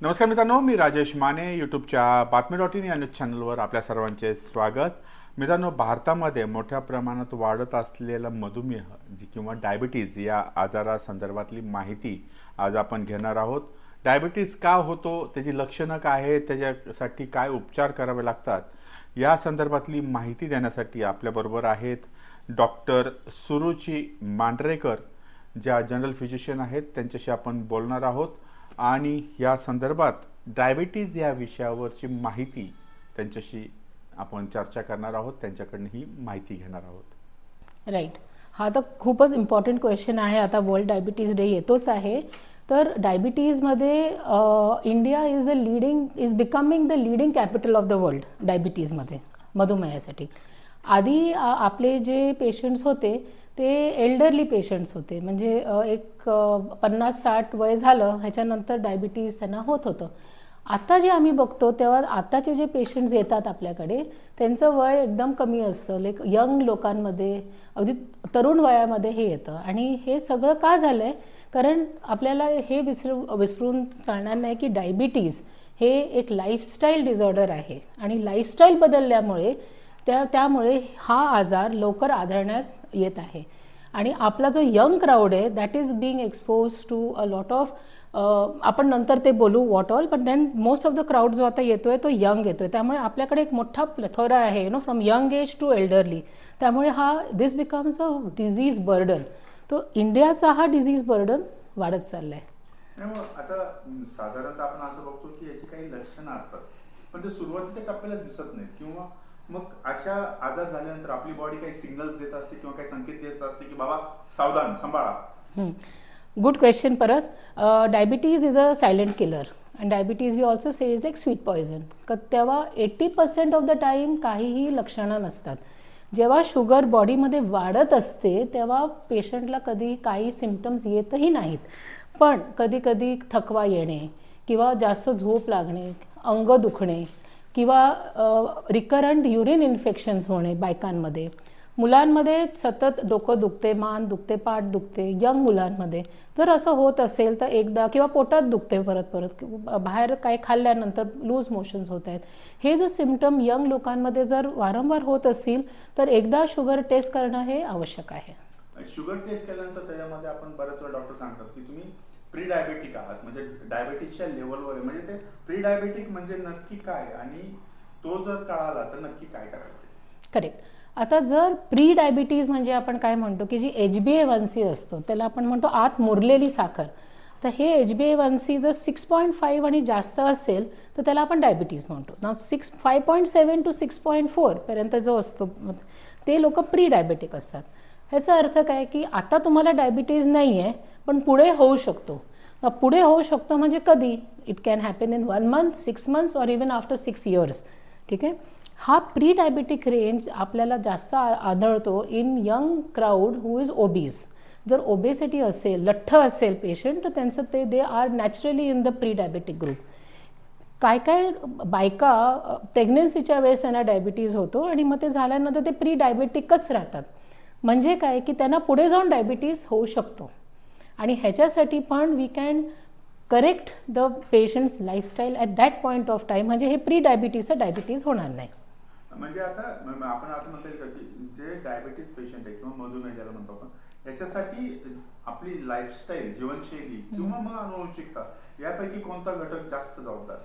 नमस्कार मित्रांनो मी राजेश माने यूट्यूबच्या बातमी डॉट इन या न्यूज चॅनलवर आपल्या सर्वांचे स्वागत. मित्रांनो भारतामध्ये मोठ्या प्रमाणात वाढत असलेला मधुमेह जी किंवा डायबिटीज या आजारासंदर्भातली माहिती आज आपण घेणार आहोत. डायबिटीज का होतो त्याची लक्षणं काय आहेत त्याच्यासाठी काय उपचार करावे लागतात या संदर्भातली माहिती देण्यासाठी आपल्याबरोबर आहेत डॉक्टर सुरुची मांढरेकर ज्या जनरल फिजिशियन आहेत त्यांच्याशी आपण बोलणार आहोत. आणि या संदर्भात डायबिटीज या विषयावरची माहिती त्यांच्याशी आपण चर्चा करणार आहोत त्यांच्याकडनं ही माहिती घेणार आहोत. राईट हा तर खूपच इम्पॉर्टंट क्वेश्चन आहे. आता वर्ल्ड डायबिटीज डे येतोच आहे. तर डायबिटीजमध्ये India is the leading is becoming the leading capital of the world डायबिटीजमध्ये मधुमेहासाठी. आधी आपले जे पेशंट्स होते ते एल्डरली पेशंट्स होते. म्हणजे एक पन्नास साठ वय झालं ह्याच्यानंतर डायबिटीज त्यांना होत होतं. आता जे आम्ही बघतो तेव्हा आताचे जे पेशंट्स येतात आपल्याकडे त्यांचं वय एकदम कमी असतं. लाईक यंग लोकांमध्ये अगदी तरुण वयामध्ये हे येतं. आणि हे सगळं का झालं आहे कारण आपल्याला हे विसरू विसरून चालणार नाही की डायबिटीज हे एक लाईफस्टाईल डिझॉर्डर आहे. आणि लाईफस्टाईल बदलल्यामुळे त्या त्यामुळे हा आजार लवकर आढळण्यात येत आहे. आणि आपला जो यंग क्राऊड आहे that is being expose to a lot of आपण नंतर ते बोलू वॉट ऑल पण then most of the crowd जो आता येतोय तो यंग येतोय. त्यामुळे आपल्याकडे एक मोठा प्लेथोरा आहे you know from young age to elderly त्यामुळे हा this becomes a disease burden तो इंडियाचा हा डिझीज बर्डन वाढत चाललाय. आहे आता साधारणतः आपण असं बघतो की याची काही लक्षणं असतात. पण ते सुरुवातीच्या टप्प्याला दिसत नाहीत. किंवा मग अशा आजार झाल्यानंतर आपली बॉडी काही सिग्नल्स देत असते किंवा काही संकेत देत असते की बाबा सावधान सांभाळा. गुड क्वेश्चन परत. Diabetes is a silent killer and diabetes we also say is like sweet poison तेव्हा eighty percent of the time काहीही लक्षणं नसतात. जेव्हा शुगर बॉडीमध्ये वाढत असते तेव्हा पेशंटला कधी काही सिमटम्स येतही नाहीत. पण कधी कधी थकवा येणे किंवा जास्त झोप लागणे अंग दुखणे किंवा रिकरंट युरिन इन्फेक्शन्स होणे बायकांमध्ये. मुलांमध्ये सतत डोकं दुखते मान दुखते पाठ दुखते यंग मुलांमध्ये. जर असं होत असेल तर एकदा किंवा पोटात दुखते परत परत बाहेर काय खाल्ल्यानंतर लूज मोशन्स होत आहेत. हे जर सिमटम यंग लोकांमध्ये जर वारंवार होत असतील तर एकदा शुगर टेस्ट करणं हे आवश्यक आहे. शुगर टेस्ट केल्यानंतर त्याच्यामध्ये आपण बऱ्याच वेळा डॉक्टर सांगतात की तुम्ही प्री डायबेटिक आहात. म्हणजे डायबेटिसच्या लेवलवर म्हणजे ते प्री डायबेटिक म्हणजे नक्की काय? आणि तो जर कळाला तर नक्की काय करायचं? करेक्ट आता जर प्री डायबिटीज म्हणजे आपण काय म्हणतो की जी H B A one C असतो त्याला आपण म्हणतो आत मुरलेली साखर. तर हे H B A one C जर सिक्स पॉईंट फाईव्ह आणि जास्त असेल तर त्याला आपण डायबिटीज म्हणतो. ना six five point seven to six point फोरपर्यंत जो असतो ते लोक प्री डायबेटिक असतात. ह्याचा अर्थ काय की आता तुम्हाला डायबिटीज नाही आहे पण पुढे होऊ शकतो. पुढे होऊ शकतो म्हणजे कधी? It can happen in one month six months or even after six years ठीक आहे? हा प्री डायबेटिक रेंज आपल्याला जास्त आ- आढळतो in young crowd who is obese जर ओबेसिटी असेल लठ्ठ असेल पेशंट तर त्यांचं ते they are naturally in the pre diabetic group काय काय बायका प्रेग्नन्सीच्या वेळेस त्यांना डायबिटीज होतो आणि मग ते झाल्यानंतर ते प्री डायबेटिकच राहतात. म्हणजे काय? की त्यांना पुढे जाऊन डायबिटीज होऊ शकतो. आणि ह्याच्यासाठी पण we can correct the patients lifestyle at that point of time म्हणजे हे प्री डायबिटीजचं डायबिटीज होणार नाही. म्हणजे आता आपण असं म्हणता येईल का जे डायबेटीस पेशंट आहे किंवा मधुमेह ज्याला म्हणतो आपण याच्यासाठी आपली लाईफस्टाईल जीवनशैली किंवा मग अनुवंशिकता यापैकी कोणता घटक जास्त जबाबदार?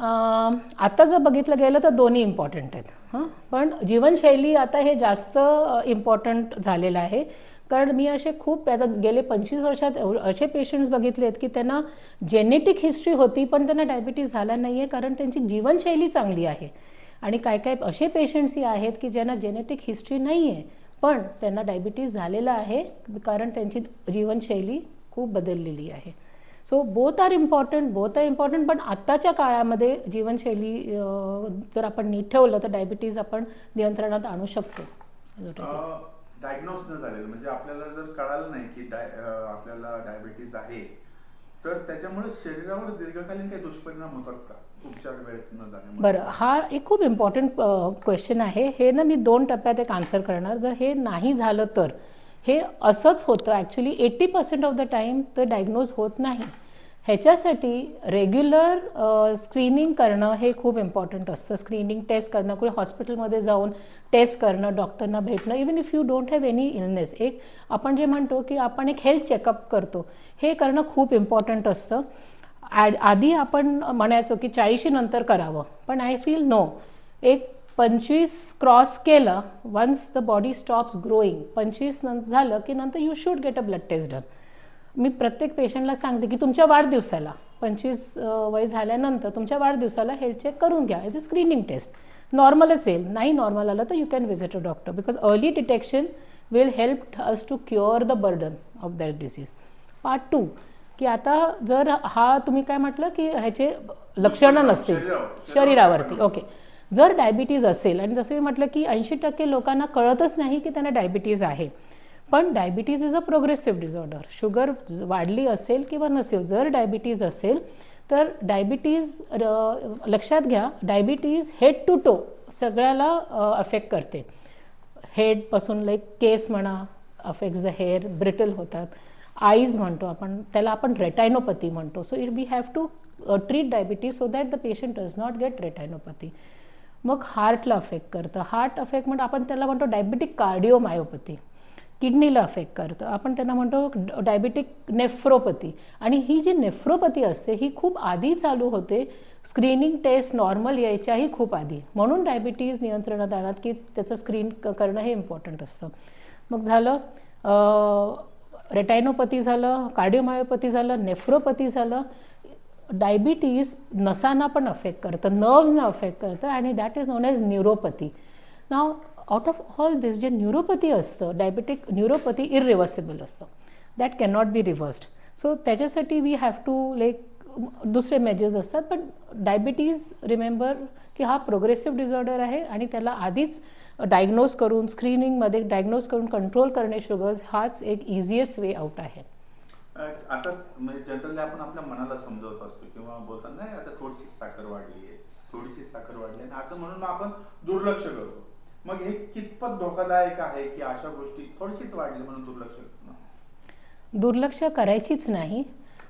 आता जर बघितलं गेलं तर दोन्ही इम्पॉर्टंट आहेत हां? पण जीवनशैली आता हे जास्त इम्पॉर्टंट झालेलं आहे. कारण मी असे खूप आता गेले पंचवीस वर्षात असे पेशंट्स बघितले आहेत की त्यांना जेनेटिक हिस्ट्री होती पण त्यांना डायबिटीज झाला नाही आहे कारण त्यांची जीवनशैली चांगली आहे. आणि काय काय असे पेशंट्सही आहेत की ज्यांना जेनेटिक हिस्ट्री नाही आहे पण त्यांना डायबिटीज झालेला आहे कारण त्यांची जीवनशैली खूप बदललेली आहे. So both are important both are important पण आत्ताच्या काळामध्ये जीवनशैली जर आपण नीट ठेवलं तर डायबिटीज आपण नियंत्रणात आणू शकतो. डायग्नोज न झालेलं म्हणजे आपल्याला जर कळालं नाही की डाय आपल्याला डायबिटीज आहे तर त्याच्यामुळे शरीरावर दीर्घकालीन काही दुष्परिणाम होतात का? बरं हा एक खूप इम्पॉर्टंट क्वेश्चन आहे. हे ना मी दोन टप्प्यात एक आन्सर करणार. जर हे नाही झालं तर हे असंच होतं. Actually eighty percent of the time ते डायग्नोज होत नाही. ह्याच्यासाठी रेग्युलर स्क्रीनिंग करणं हे खूप इम्पॉर्टंट असतं. स्क्रीनिंग टेस्ट करणं कुठे हॉस्पिटलमध्ये जाऊन टेस्ट करणं डॉक्टरना भेटणं even if you don't have any illness एक आपण जे म्हणतो की आपण एक हेल्थ चेकअप करतो हे करणं खूप इम्पॉर्टंट असतं. आधी आपण म्हणायचो की चाळीशी नंतर करावं. पण आय फील नो एक पंचवीस क्रॉस केलं once the body stops growing पंचवीस नं झालं की नंतर you should get a blood test done मी प्रत्येक पेशंटला सांगते की तुमच्या वाढदिवसाला पंचवीस वय झाल्यानंतर तुमच्या वाढदिवसाला हेल्थ चेक करून घ्या एज अ स्क्रीनिंग टेस्ट नॉर्मलच येईल नाही नॉर्मल आलं तर you can visit a doctor because early detection will help us to cure the burden of that disease part two की आता जर हा तुम्ही काय म्हटलं की ह्याचे लक्षणं नसतील शरीरावर- शरीरावरती ओके जर डायबिटीज असेल आणि जसं मी म्हटलं की ऐंशी टक्के लोकांना कळतच नाही की त्यांना डायबिटीज आहे पण diabetes is a progressive disorder sugar वाढली असेल किंवा नसेल जर डायबिटीज असेल तर डायबिटीज लक्षात घ्या डायबिटीज हेड टू टो सगळ्याला अफेक्ट करते. हेडपासून लाईक केस म्हणा अफेक्ट्स द हेअर ब्रिटल होतात. आईज म्हणतो आपण त्याला आपण रेटायनोपॅथी म्हणतो. So it we have to treat diabetes so that the patient does not get retinopathy मग हार्टला अफेक्ट करतं. हार्ट अफेक्ट म्हणजे आपण त्याला म्हणतो डायबिटिक कार्डिओमायोपॅथी किडनीला अफेक्ट करतं. आपण त्यांना म्हणतो डायबिटिक नेफ्रोपॅथी आणि ही जी नेफ्रोपॅथी असते ही खूप आधी चालू होते. स्क्रीनिंग टेस्ट नॉर्मल यायच्याही खूप आधी. म्हणून डायबिटीज नियंत्रणात आणत की त्याचं स्क्रीन करणं हे इम्पॉर्टंट असतं. मग झालं रेटायनोपॅथी झालं कार्डिओमायोपॅथी झालं नेफ्रोपॅथी झालं. डायबिटीज नसांना पण अफेक्ट करतं नर्व्सना अफेक्ट करतं आणि that is known as neuropathy now out of all this जे न्यूरोपॅथी असतं डायबिटिक न्यूरोपॅथी इरिव्हर्सिबल असतं. That can not be reversed so त्याच्यासाठी वी हॅव टू लाईक दुसरे मेजर्स असतात पण डायबिटीज रिमेंबर की हा प्रोग्रेसिव्ह डिझॉर्डर आहे आणि त्याला आधीच डायग्नोज करून स्क्रीनिंगमध्ये डायग्नोज करून कंट्रोल करणे शुगर्स हाच एक इझिएस्ट वे आउट आहे. आता म्हणजे जनरली आपण आपल्या मनाला समजवत असतो किंवा बोलताना नाही आता थोडीशी साखर वाढली आहे थोडीशी साखर वाढली आहे. असं म्हणून आपण दुर्लक्ष करतो मग हे कितपत धोकादायक आहे की अशा गोष्टी थोडीशीच वाढली म्हणून दुर्लक्ष करणं? दुर्लक्ष करायचीच नाही.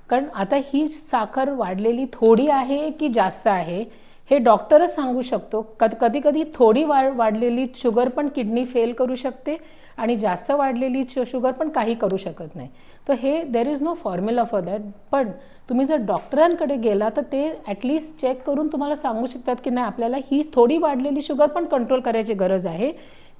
कारण आता ही साखर वाढलेली थोडी आहे की जास्त आहे? हे डॉक्टरच सांगू शकतो. कध कधी कधी थोडी वाढ वाढलेली शुगर पण किडनी फेल करू शकते आणि जास्त वाढलेली शुगर पण काही करू शकत नाही. तर हे there is no formula for that पण तुम्ही जर डॉक्टरांकडे गेला तर ते ॲटलिस्ट चेक करून तुम्हाला सांगू शकतात की नाही आपल्याला ही थोडी वाढलेली शुगर पण कंट्रोल करायची गरज आहे.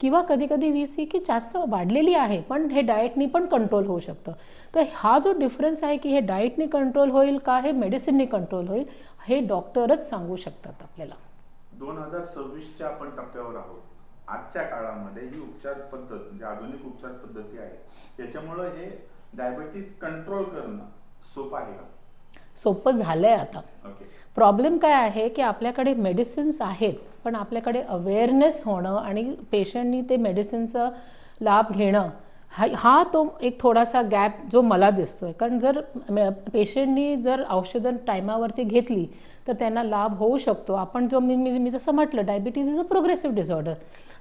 किंवा कधी कधी वी सी की जास्त वाढलेली आहे पण हे डाएटनी पण कंट्रोल होऊ शकतं. तर हा जो डिफरन्स आहे की हे डाएटनी कंट्रोल होईल का हे मेडिसिननी कंट्रोल होईल हे डॉक्टरच सांगू शकतात आपल्याला. दोन हजार सव्वीसच्या आपण टप्प्यावर आहोत. आजच्या काळामध्ये ही उपचार पद्धत म्हणजे आधुनिक उपचार पद्धती आहे. याच्यामुळं हे डायबिटीस कंट्रोल करणं सोपं आहे का? सोपं झालंय आता. प्रॉब्लेम काय आहे की आपल्याकडे मेडिसिन्स आहेत पण आपल्याकडे अवेअरनेस होणं आणि पेशंटनी ते मेडिसिनचा लाभ घेणं हा हा तो एक थोडासा गॅप जो मला दिसतोय. कारण जर पेशंटनी जर औषधं टायमावरती घेतली तर त्यांना लाभ होऊ शकतो. आपण जो मी मी मी जसं म्हटलं diabetes is a progressive disorder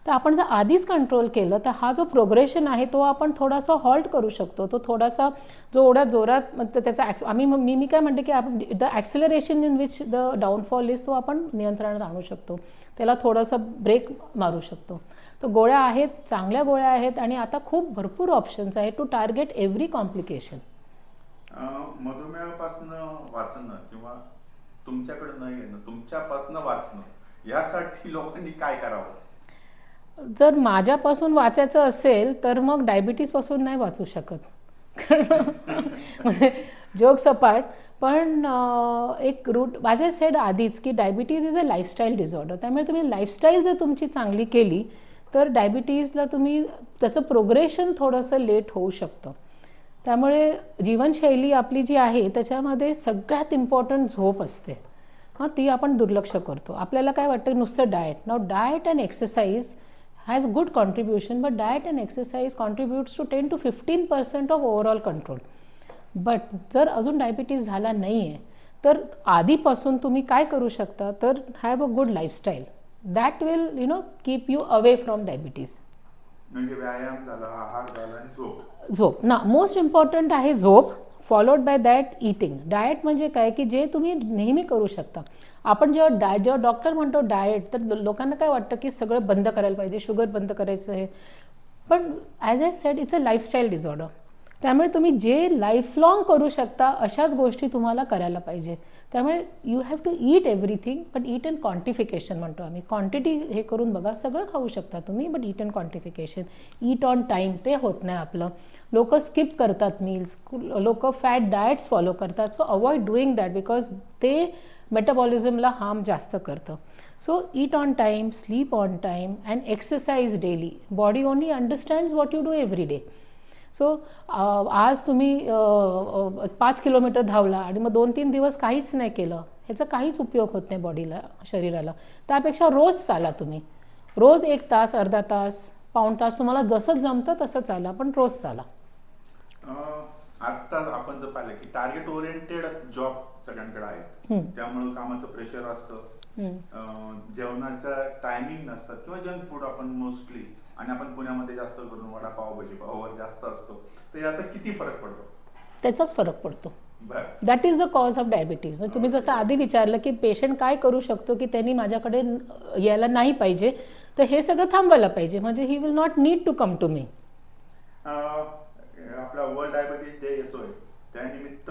तर आपण जर आधीच कंट्रोल केलं तर हा जो प्रोग्रेशन आहे तो आपण थोडासा हॉल्ट करू शकतो. तो थोडासा जो एवढ्या जोरात त्याचा ॲक्स आम्ही मी मी काय म्हणते की आपण the acceleration in which the downfall is तो आपण नियंत्रणात आणू शकतो. त्याला थोडंसं ब्रेक मारू शकतो. तर गोळ्या आहेत चांगल्या गोळ्या आहेत आणि आता खूप भरपूर ऑप्शन्स आहेत टू टार्गेट एव्हरी कॉम्प्लिकेशन मधुमेहापासून वाचणं किंवा तुमच्याकडे न येणं तुमच्यापासून वाचणं यासाठी लोकांनी काय करावं? जर माझ्यापासून वाचायचं असेल तर मग डायबिटीजपासून नाही वाचू शकत. म्हणजे जोक सपाट पण एक रूट माझे सेड आधीच की diabetes is a lifestyle disorder त्यामुळे तुम्ही लाईफस्टाईल जर तुमची चांगली केली तर डायबिटीजला तुम्ही त्याचं प्रोग्रेशन थोडंसं लेट होऊ शकतं. त्यामुळे जीवनशैली आपली जी आहे त्याच्यामध्ये सगळ्यात इम्पॉर्टंट झोप असते. हां ती आपण दुर्लक्ष करतो. आपल्याला काय वाटतं? नुसतं diet now diet and exercise has good contribution but diet and exercise contributes to ten to fifteen percent of overall control but जर अजून डायबिटीज झाला नाही आहे तर आधीपासून तुम्ही काय करू शकता? तर have a good lifestyle that will you know keep you away from diabetes म्हणजे व्यायाम झाला आहार झाला झोप. ना मोस्ट इम्पॉर्टंट आहे झोप. Followed by that eating diet म्हणजे काय? की जे तुम्ही नेहमी करू शकता. आपण जेव्हा डाय जेव्हा डॉक्टर म्हणतो डाएट तर लोकांना काय वाटतं की सगळं बंद करायला पाहिजे शुगर बंद करायचं आहे. पण as a said it's a lifestyle disorder त्यामुळे तुम्ही जे लाईफ करू शकता अशाच गोष्टी तुम्हाला करायला पाहिजे. त्यामुळे you have to eat everything but eat and quantification म्हणतो आम्ही. क्वांटिटी हे करून बघा सगळं खाऊ शकता तुम्ही but eat and quantification eat on time ते होत नाही आपलं. लोक स्किप करतात मील्स लोक फॅट डाएट्स फॉलो करतात. So avoid doing that because ते मेटाबॉलिझमला हार्म जास्त करतं. So eat on time sleep on time and exercise daily body only understands what you do every day so आज तुम्ही पाच किलोमीटर धावला आणि मग दोन तीन दिवस काहीच नाही केलं ह्याचा काहीच उपयोग होत नाही बॉडीला शरीराला. त्यापेक्षा रोज चाला तुम्ही. रोज एक तास अर्धा तास पाऊण तास तुम्हाला जसं जमतं तसं चाला पण रोज चाला. आता आपण जर पाहिलं की टार्गेट ओरिएंटेड जॉब सगळ्यांकडे आहे. त्यामुळे कामाचं प्रेशर असतं. जेवणाचं टायमिंग नसतात किंवा जंक फूड आपण मोस्टली आणि आपण पुण्यामध्ये जास्त करून वडापाव भजी पाववर जास्त असतो. तर याचा किती फरक पडतो? त्याचाच फरक पडतो. That is the cause of diabetes म्हणजे तुम्ही जसं आधी विचारलं की पेशंट काय करू शकतो की त्यांनी माझ्याकडे यायला नाही पाहिजे तर हे सगळं थांबवायला पाहिजे. म्हणजे he will not need to come to me आपला वर्ल्ड डायबिटीज डे येतोय त्यानिमित्त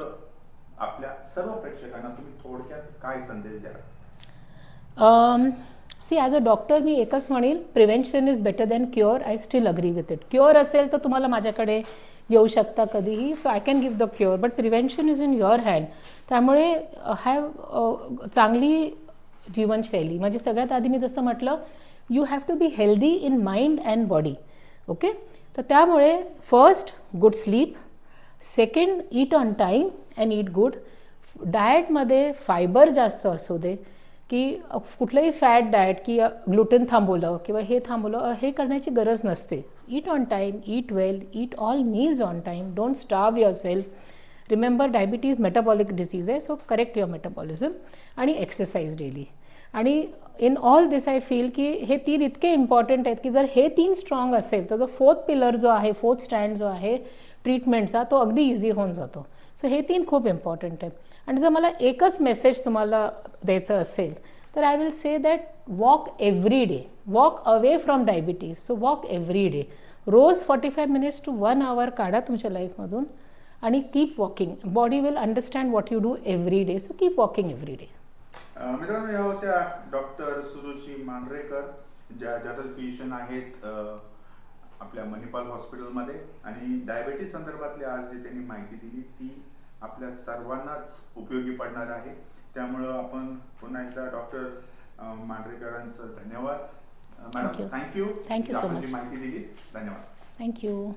आपल्या सर्व प्रेक्षकांना तुम्ही थोडक्यात काय संदेश द्या सी ॲज अ डॉक्टर मी एकच म्हणेल prevention is better than cure I still agree with it cure असेल तर तुम्हाला माझ्याकडे येऊ शकता कधीही so I can give the cure but prevention is in your hand त्यामुळे uh, हॅव uh, चांगली जीवनशैली. म्हणजे सगळ्यात आधी मी जसं म्हटलं you have to be healthy in mind and body okay तर त्यामुळे first good sleep second eat on time and eat good डाएटमध्ये fibre जास्त असू दे. की कुठलंही फॅट डाएट की ग्लुटेन थांबवलं किंवा हे थांबवलं हे करण्याची गरज नसते. Eat on time eat well eat all meals on time don't starve yourself remember diabetes metabolic disease आहे सो करेक्ट युअर मेटाबॉलिझम आणि एक्सरसाइज डेली आणि in all this I feel की हे तीन इतके इम्पॉर्टंट आहेत की जर हे तीन स्ट्रॉंग असेल तर जो फोर्थ पिलर जो आहे फोर्थ स्टँड जो आहे ट्रीटमेंटचा तो अगदी इझी होऊन जातो. सो हे तीन खूप इम्पॉर्टंट आहेत. आणि जर मला एकच मेसेज तुम्हाला द्यायचं असेल तर I will say that walk every day walk away from diabetes so walk every day rose forty five minutes to one hour काढा तुमच्या लाईफमधून आणि keep walking body will understand what you do every day so keep walking every day मित्रांनो या होत्या doctor Suruchi मांढरेकर ज्या general physician आहेत आपल्या मणिपाल हॉस्पिटलमध्ये आणि डायबेटीस संदर्भातली आज जी त्यांनी माहिती दिली ती आपल्या सर्वांनाच उपयोगी पडणार आहे. त्यामुळं आपण पुन्हा एकदा डॉक्टर मांढरेकरांचं धन्यवाद. मॅडम. थँक्यू आपण जी much. माहिती दिली धन्यवाद. थँक्यू